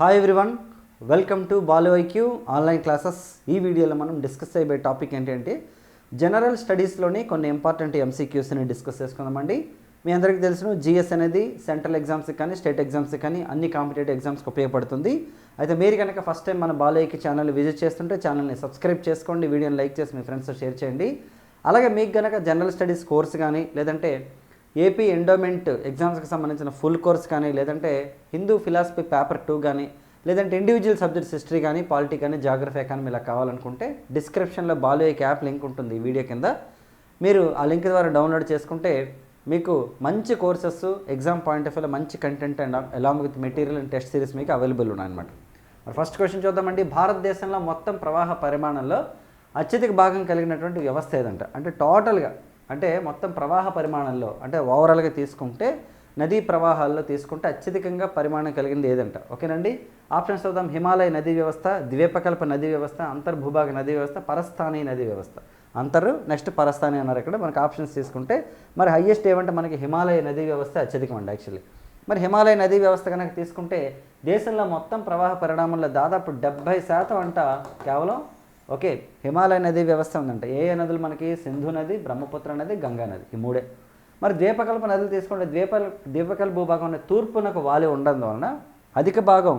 Hi everyone welcome to Balu online classes ఈ వీడియోలో మనం డిస్కస్ చేయబోయే టాపిక్ ఏంటంటే జనరల్ స్టడీస్లోని కొన్ని ఇంపార్టెంట్ ఎంసీక్యూస్ని డిస్కస్ చేసుకుందామండి. మీ అందరికీ తెలిసిన జిఎస్ అనేది సెంట్రల్ ఎగ్జామ్స్కి కానీ స్టేట్ ఎగ్జామ్స్కి కానీ అన్ని కాంపిటేటివ్ ఎగ్జామ్స్కి ఉపయోగపడుతుంది. అయితే మీరు కనుక ఫస్ట్ టైం మన బాలయ్యకి ఛానల్ విజిట్ చేస్తుంటే ఛానల్ని సబ్స్క్రైబ్ చేసుకోండి వీడియోని లైక్ చేసి మీ ఫ్రెండ్స్తో షేర్ చేయండి. అలాగే మీకు కనుక జనరల్ స్టడీస్ కోర్స్ కానీ లేదంటే ఏపీ ఎండోమెంట్ ఎగ్జామ్స్కి సంబంధించిన ఫుల్ కోర్స్ కానీ లేదంటే హిందూ ఫిలాసఫీ పేపర్ టూ కానీ లేదంటే ఇండివిజువల్ సబ్జెక్ట్స్ హిస్టరీ కానీ పాలిటీ కానీ జాగ్రఫీ కానీ ఇలా కావాలనుకుంటే డిస్క్రిప్షన్లో బాలు యాప్ లింక్ ఉంటుంది ఈ వీడియో కింద. మీరు ఆ లింక్ ద్వారా డౌన్లోడ్ చేసుకుంటే మీకు మంచి కోర్సెస్ ఎగ్జామ్ పాయింట్ ఆఫ్ వ్యూలో మంచి content and along with material and test series మీకు అవైలబుల్ ఉన్నాయన్నమాట. మరి ఫస్ట్ క్వశ్చన్ చూద్దామండి. భారతదేశంలో మొత్తం ప్రవాహ పరిమాణంలో అత్యధిక భాగం కలిగినటువంటి వ్యవస్థ ఏదంట? అంటే టోటల్గా అంటే మొత్తం ప్రవాహ పరిమాణంలో అంటే ఓవరాల్గా తీసుకుంటే నదీ ప్రవాహాల్లో తీసుకుంటే అత్యధికంగా పరిమాణం కలిగింది ఏదంట? ఓకేనండి? ఆప్షన్స్ చూద్దాం. హిమాలయ నదీ వ్యవస్థ ద్వీపకల్ప నదీ వ్యవస్థ అంతర్భూభాగ నదీ వ్యవస్థ పరస్థానీయ నదీ వ్యవస్థ. అంతరు నెక్స్ట్ పరస్థాని అన్నారు ఇక్కడ. మనకి ఆప్షన్స్ తీసుకుంటే మరి హయ్యెస్ట్ ఏమంటే మనకి హిమాలయ నదీ వ్యవస్థ అత్యధికం అండి యాక్చువల్లీ. మరి హిమాలయ నదీ వ్యవస్థ కనుక తీసుకుంటే దేశంలో మొత్తం ప్రవాహ పరిణామంలో దాదాపు డెబ్బై శాతం అంట కేవలం ఓకే హిమాలయ నదీ వ్యవస్థ ఉందంట. ఏ నదులు మనకి? సింధు నది బ్రహ్మపుత్ర నది గంగా నది ఈ మూడే. మరి ద్వీపకల్ప నదులు తీసుకుంటే ద్వీప ద్వీపకల్ప భూభాగం అనేది తూర్పునకు వాలి ఉండడం వలన అధిక భాగం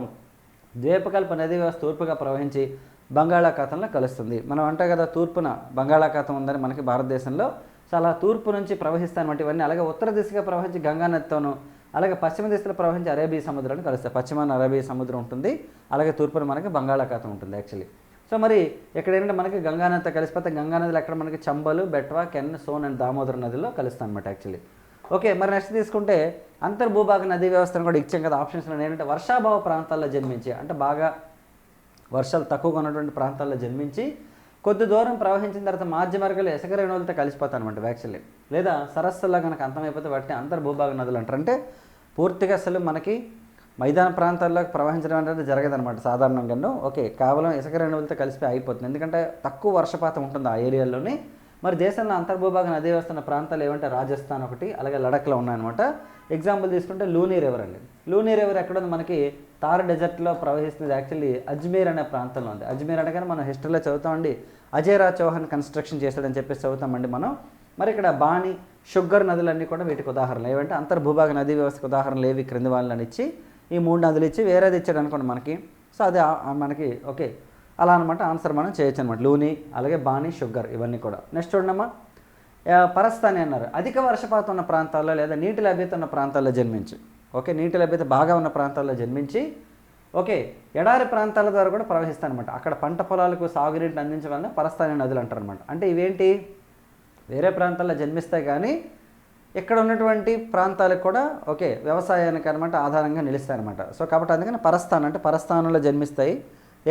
ద్వీపకల్ప నదీ వ్యవస్థ తూర్పుగా ప్రవహించి బంగాళాఖాతంలో కలుస్తుంది. మనం అంటాం కదా తూర్పున బంగాళాఖాతం ఉందని మనకి భారతదేశంలో చాలా తూర్పు నుంచి ప్రవహిస్తానమాట ఇవన్నీ. అలాగే ఉత్తర దిశగా ప్రవహించి గంగా నదితోనూ అలాగే పశ్చిమ దిశలో ప్రవహించి అరేబియా సముద్రాన్ని కలుస్తాయి. పశ్చిమాన అరేబియా సముద్రం ఉంటుంది. అలాగే తూర్పున మనకి బంగాళాఖాతం ఉంటుంది యాక్చువల్లీ సో మరి ఎక్కడైనా మనకి గంగానదితో కలిసిపోతే గంగానదిలో ఎక్కడ మనకి చంబలు బెట్వా కెన్ సోన్ అండ్ దామోదర నదిలో కలుస్తాయి అనమాట యాక్చువల్లీ ఓకే మరి నెక్స్ట్ తీసుకుంటే అంతర్భూభాగ నదీ వ్యవస్థను కూడా ఇచ్చాం కదా ఆప్షన్స్లో ఏంటంటే వర్షాభావ ప్రాంతాల్లో జన్మించి అంటే బాగా వర్షాలు తక్కువగా ఉన్నటువంటి ప్రాంతాల్లో జన్మించి కొద్ది దూరం ప్రవహించిన తర్వాత మాధ్యమార్గాలు మార్గాలు ఎసగ రేణువులతో కలిసిపోతాయి అనమాట యాక్చువల్లీ లేదా సరస్సుల్లో కనుక అంతమైపోతే వాటిని అంతర్భూభాగ నదులు అంటారు. అంటే పూర్తిగా అసలు మనకి మైదాన ప్రాంతాల్లోకి ప్రవహించడం అనేది జరగదనమాట సాధారణంగాను. ఓకే కేవలం ఇసుక రేణువులతో కలిసిపోయి అయిపోతుంది ఎందుకంటే తక్కువ వర్షపాతం ఉంటుంది ఆ ఏరియాలోని. మరి దేశంలో అంతర్భూభాగ నదీ వస్తున్న ప్రాంతాలు ఏమంటే రాజస్థాన్ ఒకటి అలాగే లడఖ్లో ఉన్నాయన్నమాట. ఎగ్జాంపుల్ తీసుకుంటే లూనీ రివర్ అండి. లూనీ రివర్ ఎక్కడ ఉంది? మనకి తార్ డెజర్ట్లో ప్రవహిస్తుంది యాక్చువల్లీ అజ్మీర్ అనే ప్రాంతంలో ఉంది. అజ్మీర్ అనగానే మనం హిస్టరీలో చదువుతామండి అజయరా చౌహాన్ కన్స్ట్రక్షన్ చేశాడని చెప్పేసి చదువుతామండి మనం. మరి ఇక్కడ బాణి షుగర్ నదులన్నీ కూడా వీటికి ఉదాహరణలు. ఏవంటే అంతర్భూభాగ నదీ వ్యవస్థకు ఉదాహరణలు ఏవి? క్రింది వాళ్ళని ఇచ్చి ఈ మూడు నదులు ఇచ్చి వేరేది ఇచ్చాడు అనుకోండి మనకి. సో అది మనకి ఓకే. అలా అనమాట ఆన్సర్ మనం చేయొచ్చు అనమాట లూని అలాగే బాణి షుగర్ ఇవన్నీ కూడా. నెక్స్ట్ చూడమ్మా పరస్థాని అన్నారు. అధిక వర్షపాతం ఉన్న ప్రాంతాల్లో లేదా నీటి లభ్యత ఉన్న ప్రాంతాల్లో జన్మించి. ఓకే నీటి లభ్యత బాగా ఉన్న ప్రాంతాల్లో జన్మించి ఓకే ఎడారి ప్రాంతాల ద్వారా కూడా ప్రవహిస్తానమాట అక్కడ పంట పొలాలకు సాగునీటిని అందించడం పరస్థాని నదులు అంటారనమాట అంటే ఇవేంటి? వేరే ప్రాంతాల్లో జన్మిస్తాయి కానీ ఇక్కడ ఉన్నటువంటి ప్రాంతాలకు కూడా ఓకే వ్యవసాయానికి అనమాట ఆధారంగా నిలుస్తాయి అనమాట సో కాబట్టి అందుకని పరస్థానం అంటే పరస్థానంలో జన్మిస్తాయి.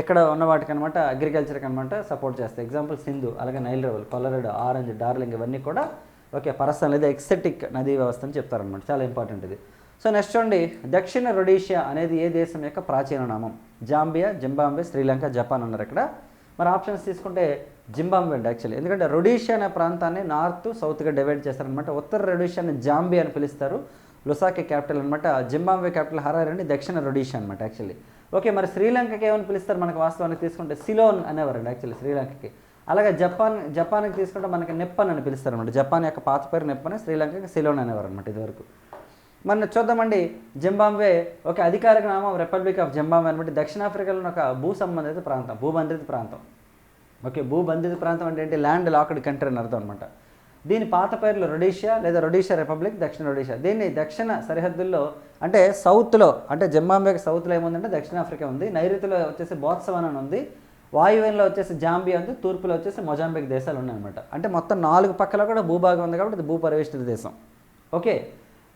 ఇక్కడ ఉన్న వాటికి అనమాట అగ్రికల్చర్కి అనమాట సపోర్ట్ చేస్తాయి. ఎగ్జాంపుల్ సింధు అలాగే Nile river Colorado Orange Darling ఇవన్నీ కూడా ఓకే పరస్థానం లేదా ఎక్సెటిక్ నదీ వ్యవస్థ అని చెప్తారనమాట చాలా ఇంపార్టెంట్ ఇది. సో నెక్స్ట్ చూడండి. దక్షిణ రొడీషియా అనేది ఏ దేశం యొక్క ప్రాచీన నామం? జాంబియా జింబాంబే శ్రీలంక జపాన్ అన్నారు ఇక్కడ మరి ఆప్షన్స్ తీసుకుంటే జింబాంబే యాక్చువల్లీ ఎందుకంటే రొడీషియా అనే ప్రాంతాన్ని నార్త్ సౌత్గా డివైడ్ చేస్తారనమాట ఉత్తర రొడీషియాని జాంబి అని పిలుస్తారు. లుసాకే క్యాపిటల్ అనమాట జింబాబ్వే క్యాపిటల్ హరారి అండి దక్షిణ రొడీషియా అనమాట యాక్చువల్లీ ఓకే మరి శ్రీలంకకి ఏమని పిలుస్తారు మనకు వాస్తవానికి తీసుకుంటే? సిలోన్ అనేవారండి యాక్చువల్లీ శ్రీలంకకి. అలాగే జపాన్ జపాన్కి తీసుకుంటే మనకి నెప్పన్ అని పిలుస్తారు అనమాట జపాన్ యొక్క పాత పేరు నెప్పని శ్రీలంకకి సిలోన్ అనేవారు అనమాట ఇదివరకు. మన చూద్దామండి జింబాబ్వే ఒక అధికారిక నామం రిపబ్లిక్ ఆఫ్ జింబాబ్వే అనమాట దక్షిణాఫ్రికాలో ఒక భూ సంబంధిత ప్రాంతం భూబంధిత ప్రాంతం. ఓకే భూబంధిత ప్రాంతం అంటే ఏంటి? ల్యాండ్ లాక్డ్ కంట్రీ అని అర్థం అనమాట దీని పాత పేర్లు రొడీషియా లేదా రొడీషియా రిపబ్లిక్ దక్షిణ రొడీషియా. దీన్ని దక్షిణ సరిహద్దుల్లో అంటే సౌత్లో అంటే జింబాంబేకి సౌత్లో ఏముందంటే దక్షిణాఫ్రికా ఉంది. నైరుతిలో వచ్చేసి బోత్సవాన్ అని ఉంది. వాయువ్యంలో వచ్చేసి జాంబియా ఉంది. తూర్పులో వచ్చేసి మొజాంబిక్ దేశాలు ఉన్నాయన్నమాట అంటే మొత్తం నాలుగు పక్కల కూడా భూభాగం ఉంది కాబట్టి ఇది భూపరివేష్టిత దేశం. ఓకే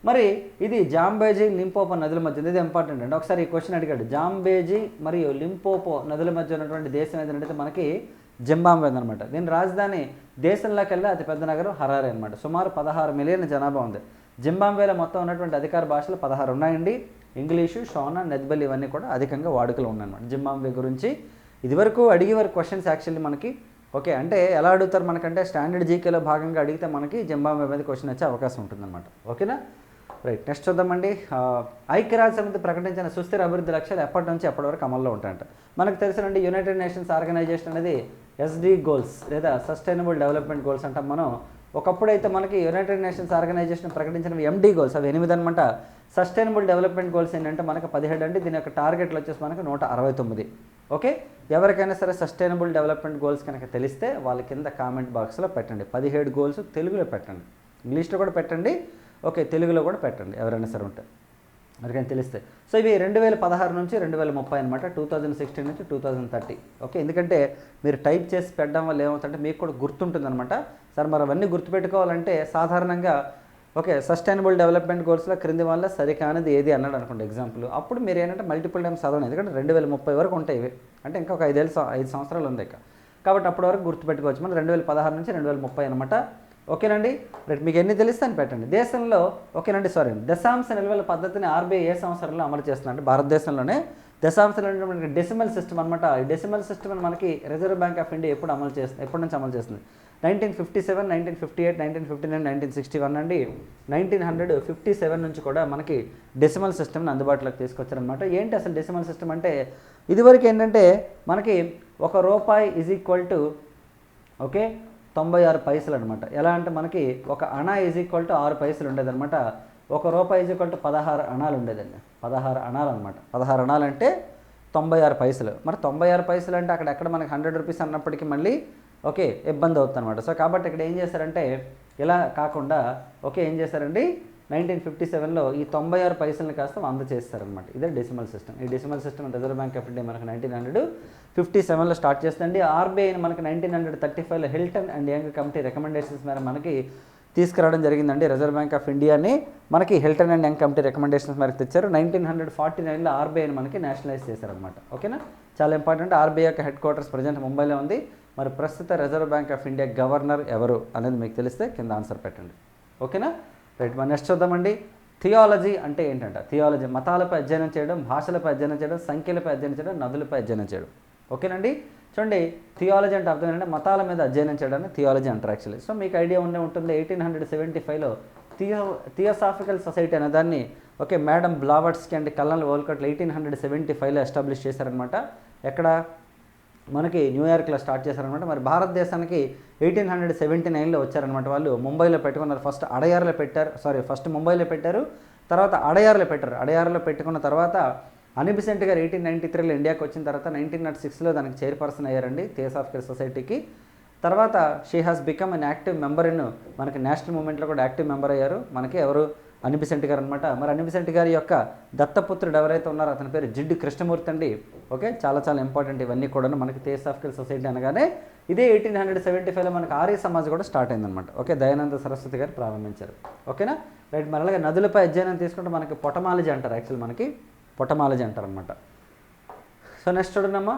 మరి ఇది జాంబేజీ లింపోపో నదుల మధ్య ఇది ఇంపార్టెంట్ అండి. ఒకసారి ఈ క్వశ్చన్ అడిగాడు. జాంబేజీ మరియు లింపోపో నదుల మధ్య ఉన్నటువంటి దేశం ఏదంటే మనకి జింబాబ్వే అనమాట దీని రాజధాని దేశంలోకి వెళ్ళి అతి పెద్ద నగరం హరారే అనమాట సుమారు పదహారు మిలియన్ జనాభా ఉంది. జింబాబ్వేలో మొత్తం ఉన్నటువంటి అధికార భాషలు పదహారు ఉన్నాయండి. ఇంగ్లీషు షోనా నెద్బల్ ఇవన్నీ కూడా అధికంగా వాడుకలో ఉన్నాయన్నమాట జింబాబ్వే గురించి. ఇదివరకు అడిగే వరకు క్వశ్చన్స్ యాక్చువల్లీ మనకి ఓకే అంటే ఎలా అడుగుతారు మనకంటే స్టాండర్డ్ జీకేలో భాగంగా అడిగితే మనకి జింబాబ్వే మీద క్వశ్చన్ వచ్చే అవకాశం ఉంటుందన్నమాట. ఓకేనా? రైట్ నెక్స్ట్ చూద్దామండి. ఐక్యరాజ్య సమితి ప్రకటించిన సుస్థిర అభివృద్ధి లక్ష్యాలు ఎప్పటి నుంచి ఎప్పటి వరకు అమల్లో ఉంటాయంట. మనకు తెలిసినండి United Nations Organisation S D SD goals లేదా సస్టైనబుల్ డెవలప్మెంట్ గోల్స్ అంటాం మనం. ఒకప్పుడైతే మనకి యునైటెడ్ నేషన్స్ ఆర్గనైజేషన్ ప్రకటించిన ఎండి గోల్స్ అవి ఎనిమిది అనమాట సస్టైనబుల్ డెవలప్మెంట్ గోల్స్ ఏంటంటే మనకు పదిహేడు అండి దీని యొక్క టార్గెట్లు వచ్చేసి మనకు నూట అరవై తొమ్మిది. ఓకే ఎవరికైనా సరే సస్టైనబుల్ డెవలప్మెంట్ గోల్స్ కనుక తెలిస్తే వాళ్ళ కింద కామెంట్ బాక్స్లో పెట్టండి. పదిహేడు గోల్స్ తెలుగులో పెట్టండి. ఇంగ్లీష్లో కూడా పెట్టండి. ఓకే తెలుగులో కూడా పెట్టండి. ఎవరైనా సరే ఉంటే. అందుకని తెలిస్తే సో ఇవి రెండు వేల పదహారు నుంచి రెండు వేల ముప్పై అనమాట టూ థౌజండ్ సిక్స్టీన్ నుంచి టూ థౌజండ్ థర్టీ. ఓకే ఎందుకంటే మీరు టైప్ చేసి పెట్టడం వల్ల ఏమవుతుందంటే మీకు కూడా గుర్తుంటుంది అనమాట సార్ మరి అవన్నీ గుర్తుపెట్టుకోవాలంటే సాధారణంగా ఓకే సస్టైనబుల్ డెవలప్మెంట్ గోల్స్లో క్రింది వల్ల సరికానిది ఏది అన్నాడు అనుకోండి ఎగ్జాంపుల్. అప్పుడు మీరు ఏంటంటే మల్టిపుల్ టైమ్స్ చదవండి ఎందుకంటే రెండు వేల ముప్పై వరకు ఉంటాయి ఇవి. అంటే ఇంకా ఒక ఐదేళ్ళు ఐదు సంవత్సరాలు ఉంది ఇక. కాబట్టి అప్పటి వరకు గుర్తుపెట్టుకోవచ్చు. మనం రెండు వేల పదహారు నుంచి రెండు వేల ముప్పై అనమాట ఓకేనండి? రైట్ మీకు ఎన్ని తెలిస్తే అని పెట్టండి. దేశంలో ఓకేనండి సారీ దశాంశ నిల్వల పద్ధతిని ఆర్బీఐ ఏ సంవత్సరంలో అమలు చేస్తున్నారంటే భారతదేశంలోనే. దశాంశ మనకి డెసిమల్ సిస్టమ్ అనమాట ఈ డెసిమల్ సిస్టమ్ మనకి రిజర్వ్ బ్యాంక్ ఆఫ్ ఇండియా ఎప్పుడు అమలు చేస్తుంది ఎప్పటి నుంచి అమలు చేస్తుంది? Nineteen fifty seven nineteen fifty eight nineteen fifty nine nineteen sixty one అండి. నైన్టీన్ హండ్రెడ్ ఫిఫ్టీ సెవెన్ నుంచి కూడా మనకి డెసిమల్ సిస్టమ్ని అందుబాటులోకి తీసుకొచ్చారనమాట ఏంటి అసలు డెసిమల్ సిస్టమ్ అంటే? ఇదివరకు ఏంటంటే మనకి ఒక రూపాయి ఈజ్ ఈక్వల్ టు ఓకే తొంభై ఆరు పైసలు అనమాట ఎలా అంటే మనకి ఒక అణ ఈజ్ ఈక్వల్ టు ఆరు పైసలు ఉండేదన్నమాట ఒక రూపాయి ఈజ్ ఈక్వల్ టు పదహారు అణాలు ఉండేదండి. పదహారు అణాలు అనమాట. పదహారు అణాలు అంటే తొంభై ఆరు పైసలు. మరి తొంభై ఆరు పైసలు అంటే అక్కడ ఎక్కడ మనకి హండ్రెడ్ రూపీస్ అన్నప్పటికీ మళ్ళీ ఓకే ఇబ్బంది అవుతుంది అనమాట సో కాబట్టి ఇక్కడ ఏం చేశారంటే ఇలా కాకుండా ఓకే ఏం చేశారండి? నైన్టీన్ ఫిఫ్టీ సెవెన్లో ఈ తొంభై ఆరు పైసలను కాస్త వంద చేస్తారనమాట ఇదే డెసిమల్ సిస్టమ్ ఈ decimal system Reserve Bank of India మనకు నైన్టీన్ హండ్రెడ్ ఫిఫ్టీ సెవెన్లో స్టార్ట్ చేస్తుంది ఆర్బీఐని మనకి నైన్టీన్ హండ్రెడ్ థర్టీ ఫైవ్లో Hilton and Young committee recommendations మేర మనకి తీసుకురావడం జరిగిందండి. రిజర్వ్ బ్యాంక్ ఆఫ్ ఇండియాని మనకి Hilton and Young committee recommendations మేరకు తెచ్చారు. నైన్టీన్ హండ్రెడ్ ఫార్టీ నైన్లో ఆర్బీఐని మనకి నేషనలైజ్ చేశారనమాట ఓకేనా? చాలా ఇంపార్టెంట్ ఆర్బీఐ యొక్క హెడ్ క్వార్టర్స్ ప్రజెంట్ ముంబైలో ఉంది. మరి ప్రస్తుత Reserve Bank of India governor ఎవరు అనేది మీకు తెలిస్తే కింద ఆన్సర్ పెట్టండి. ఓకేనా? రైట్ మరి నెక్స్ట్ చూద్దామండి. థియాలజీ అంటే ఏంటంట? థియాలజీ మతాలపై అధ్యయనం చేయడం భాషలపై అధ్యయనం చేయడం సంఖ్యలపై అధ్యయనం చేయడం నదులపై అధ్యయనం చేయడం. ఓకేనండి? చూడండి థియాలజీ అంటే అర్థం ఏంటంటే మతాల మీద అధ్యయనం చేయడాన్ని థియాలజీ అంటారు యాక్చువల్లీ సో మీకు ఐడియా ఉండే ఉంటుంది ఎయిటీన్ హండ్రెడ్ సెవెంటీ ఫైవ్లో థియో థియోసాఫికల్ సొసైటీ అనే దాన్ని okay madam Blavatsky and colonel వోల్కట్లు eighteen hundred seventy ఫైవ్లో ఎస్టాబ్లిష్ చేశారనమాట ఎక్కడ? మనకి న్యూయార్క్లో స్టార్ట్ చేశారనమాట. మరి భారతదేశానికి ఎయిటీన్ హండ్రెడ్ సెవెంటీ నైన్లో వచ్చారనమాట వాళ్ళు. ముంబైలో పెట్టుకున్నారు. ఫస్ట్ అడయార్లో పెట్టారు. సారీ ఫస్ట్ ముంబైలో పెట్టారు. తర్వాత అడయార్లో పెట్టారు. అడయార్లో పెట్టుకున్న తర్వాత అనిబిసెంట్ గారు ఎయిటీన్ నైంటీ త్రీలో ఇండియాకి వచ్చిన తర్వాత నైన్టీన్ నాట్ సిక్స్లో దానికి చైర్పర్సన్ అయ్యారండి థియస్ ఆఫ్ కేర్ సొసైటీకి. తర్వాత she has become an active member in మనకి నేషనల్ మూమెంట్లో కూడా యాక్టివ్ మెంబర్ అయ్యారు. మనకి ఎవరు అనిబిసెంట్ గారు అనమాట మరి అనిబిసెంట్ గారి యొక్క దత్తపుత్రుడు ఎవరైతే ఉన్నారో అతని పేరు జిడ్డు కృష్ణమూర్తి అండి. ఓకే చాలా చాలా ఇంపార్టెంట్ ఇవన్నీ కూడా మనకి థియోసాఫికల్ సొసైటీ అనగానే ఇదే ఎయిటీన్ హండ్రెడ్ సెవెంటీ ఫైవ్లో మనకి ఆర్య సమాజ్ కూడా స్టార్ట్ అయిందనమాట ఓకే దయానంద సరస్వతి గారు ప్రారంభించారు. ఓకేనా? రైట్ మరి అలాగే నదులపై అధ్యయనం తీసుకుంటే మనకి పొటమాలజీ అంటారు యాక్చువల్ మనకి. పొటమాలజీ అంటారు అనమాట సో నెక్స్ట్ చూడండమ్మా.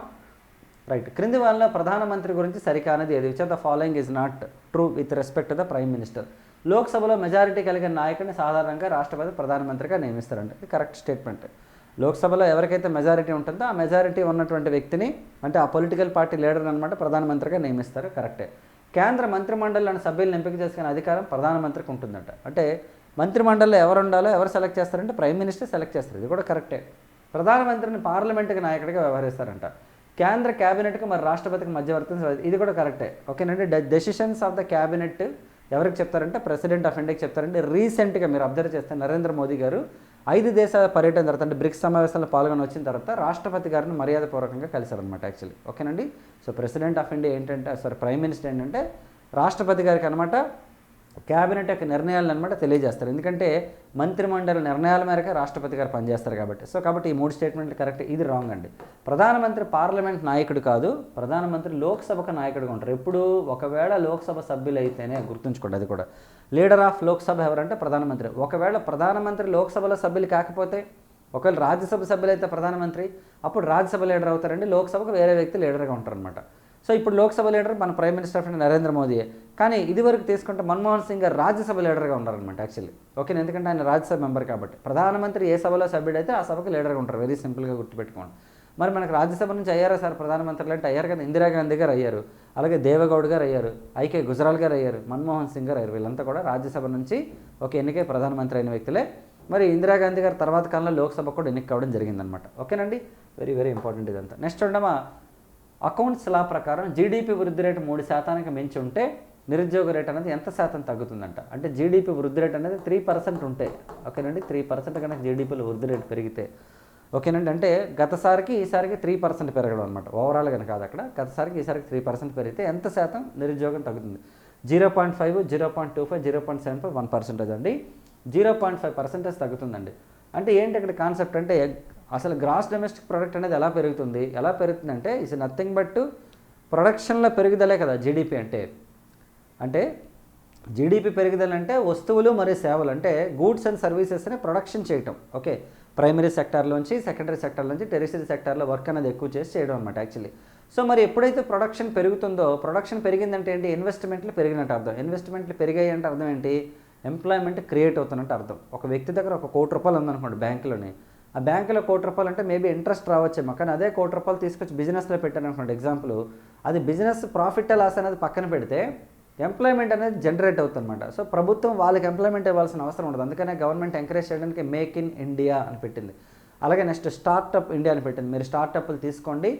రైట్ క్రింది వాళ్ళ ప్రధానమంత్రి గురించి సరికానది ఏది? Which of the following is not true with respect the prime minister. లోక్సభలో మెజారిటీ కలిగిన నాయకుడిని సాధారణంగా రాష్ట్రపతి ప్రధానమంత్రిగా నియమిస్తారంట ఇది కరెక్ట్ స్టేట్మెంట్. లోక్సభలో ఎవరికైతే మెజారిటీ ఉంటుందో ఆ మెజారిటీ ఉన్నటువంటి వ్యక్తిని అంటే ఆ పొలిటికల్ పార్టీ లీడర్ అనమాట ప్రధానమంత్రిగా నియమిస్తారు. కరెక్టే. కేంద్ర మంత్రిమండలిలోని సభ్యులను ఎంపిక చేసుకునే అధికారం ప్రధానమంత్రికి ఉంటుందంట. అంటే మంత్రిమండలిలో ఎవరు ఉండాలో ఎవరు సెలెక్ట్ చేస్తారంటే ప్రైమ్ మినిస్టర్ సెలెక్ట్ చేస్తారు. ఇది కూడా కరెక్టే. ప్రధానమంత్రిని పార్లమెంటుకి నాయకుడిగా వ్యవహరిస్తారంట. కేంద్ర క్యాబినెట్కి మరి రాష్ట్రపతికి మధ్యవర్తి ఇది కూడా కరెక్టే. ఓకేనండి. డెసిషన్స్ ఆఫ్ ద క్యాబినెట్ ఎవరికి చెప్తారంటే ప్రెసిడెంట్ ఆఫ్ ఇండియాకి చెప్తారంటే రీసెంట్గా మీరు అబ్జర్వ్ చేస్తే నరేంద్ర మోదీ గారు ఐదు దేశాల పర్యటన తర్వాత అంటే బ్రిక్స్ సమావేశంలో పాల్గొని వచ్చిన తర్వాత రాష్ట్రపతి గారిని మర్యాదపూర్వకంగా కలిశారనమాట యాక్చువల్లీ. ఓకేనండి? సో ప్రెసిడెంట్ ఆఫ్ ఇండియా ఏంటంటే సారీ ప్రైమ్ మినిస్టర్ ఏంటంటే రాష్ట్రపతి గారికి అనమాట క్యాబినెట్ యొక్క నిర్ణయాలను అనమాట తెలియజేస్తారు. ఎందుకంటే మంత్రిమండలి నిర్ణయాల మేరకు రాష్ట్రపతి గారు పనిచేస్తారు కాబట్టి. సో కాబట్టి ఈ మూడు స్టేట్మెంట్లు కరెక్ట్ ఇది రాంగ్ అండి. ప్రధానమంత్రి పార్లమెంట్ నాయకుడు కాదు ప్రధానమంత్రి లోక్సభకు నాయకుడుగా ఉంటారు. ఎప్పుడు ఒకవేళ లోక్సభ సభ్యులు అయితేనే గుర్తుంచుకోండి అది కూడా. లీడర్ ఆఫ్ లోక్సభ ఎవరంటే ప్రధానమంత్రి. ఒకవేళ ప్రధానమంత్రి లోక్సభలో సభ్యులు కాకపోతే ఒకవేళ రాజ్యసభ సభ్యులు అయితే ప్రధానమంత్రి అప్పుడు రాజ్యసభ లీడర్ అవుతారండి. లోక్సభకు వేరే వ్యక్తి లీడర్గా ఉంటారనమాట సో ఇప్పుడు లోక్సభ లీడర్ మన ప్రైమ్ మినిస్టర్ ఆఫ్ నరేంద్ర మోదీయే కానీ ఇదివరకు తీసుకుంటే మన్మోహన్ సింగ్ గారు రాజ్యసభ లీడర్గా ఉన్నారనమాట యాక్చువల్లీ. ఓకే ఎందుకంటే ఆయన రాజ్యసభ మెంబర్ కాబట్టి. ప్రధానమంత్రి ఏ సభలో సభ్యుడైతే ఆ సభకు లీడర్గా ఉంటారు. వెరీ సింపుల్గా గుర్తుపెట్టుకోండి. మరి మనకు రాజ్యసభ నుంచి అయ్యారా సార్ ప్రధానమంత్రులు అంటే? అయ్యారు కదా. ఇందిరాగాంధీ గారు అయ్యారు. అలాగే దేవగౌడ్ గారు అయ్యారు. ఐకే గుజరాల్ గారు అయ్యారు. మన్మోహన్ సింగ్ గారు అయ్యారు. వీళ్ళంతా కూడా రాజ్యసభ నుంచి ఒక ఎన్నికై ప్రధానమంత్రి అయిన వ్యక్తులే. మరి ఇందిరాగాంధీ గారి తర్వాత కాలంలో లోక్సభ కూడా ఎన్నిక కావడం జరిగిందనమాట ఓకేనండి? వెరీ వెరీ ఇంపార్టెంట్ ఇదంతా. నెక్స్ట్ ఉండమా? అకౌంట్స్ లా ప్రకారం జీడిపి వృద్ధి రేటు మూడు శాతానికి మించి ఉంటే నిరుద్యోగ రేట్ అనేది ఎంత శాతం తగ్గుతుందంట? అంటే జీడిపి వృద్ధి రేట్ అనేది త్రీ పర్సెంట్ ఉంటే ఓకేనండి? త్రీ పర్సెంట్ కనుక జీడిపిలో వృద్ధి రేటు పెరిగితే ఓకేనండి? అంటే గతసారికి ఈసారికి త్రీ పర్సెంట్ పెరగడం అనమాట ఓవరాల్ కనుక కాదు అక్కడ. గతసారికి ఈసారికి త్రీ పర్సెంట్ పెరిగితే ఎంత శాతం నిరుద్యోగం తగ్గుతుంది? Zero point five zero point two five zero point seven five one percentage అండి. జీరో పాయింట్ ఫైవ్ పర్సెంటేజ్ తగ్గుతుందండి. అంటే ఏంటి అక్కడ కాన్సెప్ట్ అంటే అసలు గ్రాస్ డొమెస్టిక్ ప్రొడక్ట్ అనేది ఎలా పెరుగుతుంది? ఎలా పెరుగుతుందంటే ఇస్ నథింగ్ బట్ ప్రొడక్షన్లో పెరుగుదలే కదా జీడిపి అంటే. అంటే జీడిపి పెరుగుదల అంటే వస్తువులు మరియు సేవలు అంటే గూడ్స్ అండ్ సర్వీసెస్ని ప్రొడక్షన్ చేయటం. ఓకే ప్రైమరీ సెక్టార్లోంచి సెకండరీ సెక్టార్లోంచి టెరిసరీ సెక్టార్లో వర్క్ అనేది ఎక్కువ చేసి చేయడం అనమాట యాక్చువల్లీ సో మరి ఎప్పుడైతే ప్రొడక్షన్ పెరుగుతుందో ప్రొడక్షన్ పెరిగిందంటే ఏంటి? ఇన్వెస్ట్మెంట్లు పెరిగినట్టు అర్థం. ఇన్వెస్ట్మెంట్లు పెరిగాయి అంటే అర్థం ఏంటి? ఎంప్లాయ్మెంట్ క్రియేట్ అవుతున్నట్టు అర్థం. ఒక వ్యక్తి దగ్గర ఒక కోటి రూపాయలు ఉందనుకోండి బ్యాంకులోనే. ఆ బ్యాంకులో కోటి రూపాయలు అంటే మేబీ ఇంట్రెస్ట్ రావచ్చేమో. కానీ అదే కోటి రూపాయలు తీసుకొచ్చి బిజినెస్లో పెట్టాను అనుకోండి ఎగ్జాంపుల్ అది బిజినెస్ ప్రాఫిట్ లాస్ అనేది పక్కన పెడితే ఎంప్లాయ్మెంట్ అనేది జనరేట్ అవుతుందన్నమాట. సో ప్రభుత్వం వాళ్ళకి ఎంప్లాయ్మెంట్ ఇవ్వాల్సిన అవసరం ఉండదు. అందుకనే గవర్నమెంట్ ఎంకరేజ్ చేయడానికి మేక్ ఇన్ ఇండియా అని పెట్టింది. అలాగే నెక్స్ట్ స్టార్టప్ ఇండియా అని పెట్టింది. మీరు స్టార్టప్లు తీసుకోండి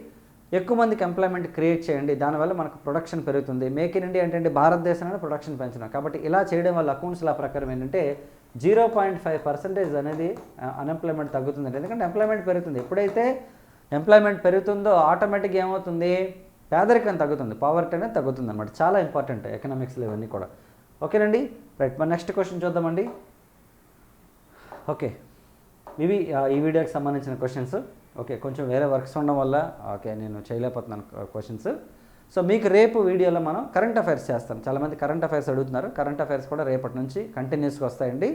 ఎక్కువ మందికి ఎంప్లాయ్మెంట్ క్రియేట్ చేయండి దానివల్ల మనకు ప్రొడక్షన్ పెరుగుతుంది. మేక్ ఇన్ ఇండియా ఏంటంటే భారతదేశంలో ప్రొడక్షన్ పెంచడం కాబట్టి ఇలా చేయడం వల్ల అకౌంట్స్ లా ప్రకారం ఏంటంటే జీరో పాయింట్ ఫైవ్ పర్సెంటేజ్ అనేది అన్ఎంప్లాయ్మెంట్ తగ్గుతుంది. ఎందుకంటే ఎంప్లాయ్మెంట్ పెరుగుతుంది. ఎప్పుడైతే ఎంప్లాయ్మెంట్ పెరుగుతుందో ఆటోమేటిక్గా ఏమవుతుంది? పేదరికం తగ్గుతుంది. పావర్టీ అనేది తగ్గుతుంది అనమాట చాలా ఇంపార్టెంట్ ఎకనామిక్స్లో ఇవన్నీ కూడా. ఓకేనండి రైట్ మన నెక్స్ట్ క్వశ్చన్ చూద్దామండి. ఓకే ఇవి ఈ వీడియోకి సంబంధించిన క్వశ్చన్స్ ఓకే కొంచెం వేరే వర్క్స్ ఉండడం వల్ల ఓకే నేను చేయలేకపోతున్నాను క్వశ్చన్స్ సో మీకు రేపు వీడియోలో మనం కరెంట్ అఫైర్స్ చేస్తాం. చాలామంది కరెంట్ అఫైర్స్ అడుగుతున్నారు. కరెంట్ అఫైర్స్ కూడా రేపటి నుంచి కంటిన్యూస్గా వస్తాయండి.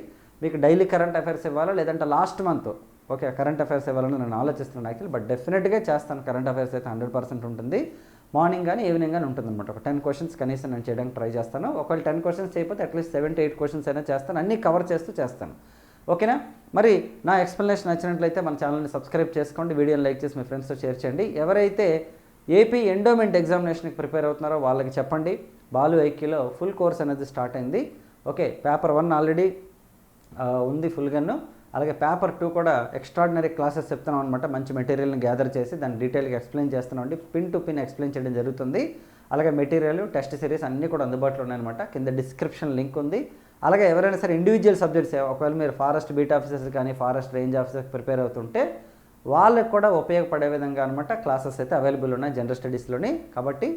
మీకు డైలీ కరెంట్ అఫైర్స్ ఇవ్వాలా? లేదంటే last month okay current affairs ఇవ్వాలని నేను ఆలోచిస్తున్నాను యాక్చువల్లీ బట్ డెఫినెట్గా చేస్తాను. కరెంట్ అఫైర్స్ అయితే హండ్రెడ్ పర్సెంట్ ఉంటుంది. మార్నింగ్ కానీ ఈవినింగ్ కానీ ఉంటుంది అనమాట ఒక టెన్ క్వశ్చన్స్ కనీసం నేను చేయడానికి ట్రై చేస్తాను. ఒకవేళ టెన్ క్వశ్చన్స్ చేయకపోతే at least seven to eight questions అయినా చేస్తాను. అన్నీ కవర్ చేస్తూ చేస్తాను. ఓకేనా? మరి నా ఎక్స్ప్లెనేషన్ నచ్చినట్లయితే మన ఛానల్ని సబ్స్క్రైబ్ చేసుకోండి వీడియోని లైక్ చేసి మీ ఫ్రెండ్స్తో షేర్ చేయండి. ఎవరైతే ఏపీ ఎండోమెంట్ ఎగ్జామినేషన్కి ప్రిపేర్ అవుతున్నారో వాళ్ళకి చెప్పండి. బాలు ఐక్యూలో ఫుల్ కోర్స్ అనేది స్టార్ట్ అయింది. ఓకే పేపర్ వన్ ఆల్రెడీ ఉంది ఫుల్ గన్ను అలాగే పేపర్ టూ కూడా ఎక్స్ట్రాడినరీ క్లాసెస్ చెప్తున్నాం అనమాట మంచి మెటీరియల్ని గ్యాదర్ చేసి దాన్ని డీటెయిల్గా ఎక్స్ప్లెయిన్ చేస్తున్నాం అండి. పిన్ టు పిన్ ఎక్స్ప్లెయిన్ చేయడం జరుగుతుంది. అలాగే మెటీరియల్ టెస్ట్ సిరీస్ అన్నీ కూడా అందుబాటులో ఉన్నాయన్నమాట. కింద డిస్క్రిప్షన్ లింక్ ఉంది. అలాగే ఎవరైనా సరే ఇండివిజువల్ సబ్జెక్ట్స్ ఒకవేళ మీరు ఫారెస్ట్ బీట్ ఆఫీసర్స్ కానీ ఫారెస్ట్ రేంజ్ ఆఫీసర్స్ ప్రిపేర్ అవుతుంటే వాళ్ళకి కూడా ఉపయోగపడే విధంగా అనమాట క్లాసెస్ అయితే అవైలబుల్ ఉన్నాయి జనరల్ స్టడీస్లోని కాబట్టి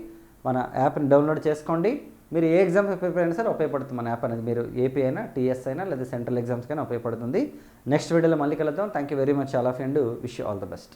మన యాప్ని డౌన్లోడ్ చేసుకోండి. మీరు ఏ ఎగ్జామ్స్ ప్రిపేర్ అయినా సరే ఉపయోగపడుతుంది మన యాప్ అనేది. మీరు ఏపీ అయినా టీఎస్ అయినా లేదా సెంట్రల్ ఎగ్జామ్స్కైనా ఉపయోగపడుతుంది. నెక్స్ట్ వీడియోలో మళ్ళీ కలుద్దాం. Thank you very much all of and wish you all the best